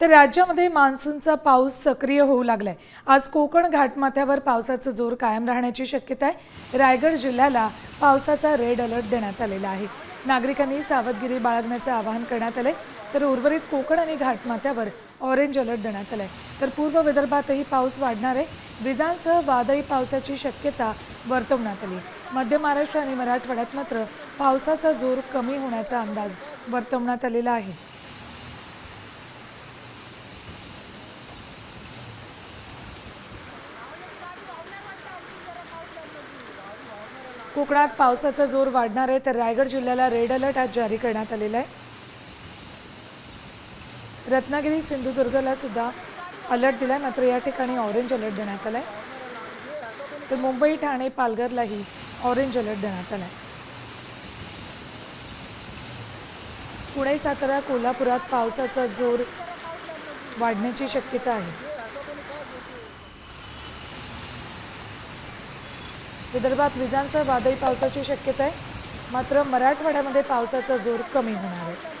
तर राज्यामध्ये मान्सूनचा पाऊस सक्रिय होऊ लागलाय. आज कोकण घाटमाथ्यावर पावसाचा जोर कायम राहण्याची शक्यता आहे. रायगड जिल्ह्याला पावसाचा रेड अलर्ट देण्यात आलेला आहे. नागरिकांनी सावधगिरी बाळगण्याचं आवाहन करण्यात आलंय. तर उर्वरित कोकण आणि घाटमाथ्यावर ऑरेंज अलर्ट देण्यात आलाय. तर पूर्व विदर्भातही पाऊस वाढणार आहे. विजांसह वादळी पावसाची शक्यता वर्तवण्यात आली. मध्य महाराष्ट्र आणि मराठवाड्यात मात्र पावसाचा जोर कमी होण्याचा अंदाज वर्तवण्यात आलेला आहे. कोकणात पावसाचा जोर वाढणार आहे तर रायगड जिल्ह्याला रेड अलर्ट आज जारी करण्यात आलेला आहे. रत्नागिरी सिंधुदुर्गला सुद्धा अलर्ट दिला मात्र या ठिकाणी ऑरेंज अलर्ट देण्यात आला आहे तर मुंबई ठाणे पालघरलाही ऑरेंज अलर्ट देण्यात आला आहे पुणे सातारा कोल्हापुरात पावसाचा जोर वाढण्याची शक्यता आहे. विदर्भात विजांसह वादळी पावसाची शक्यता आहे. मात्र मराठवाड्यामध्ये पावसाचा जोर कमी होणार आहे.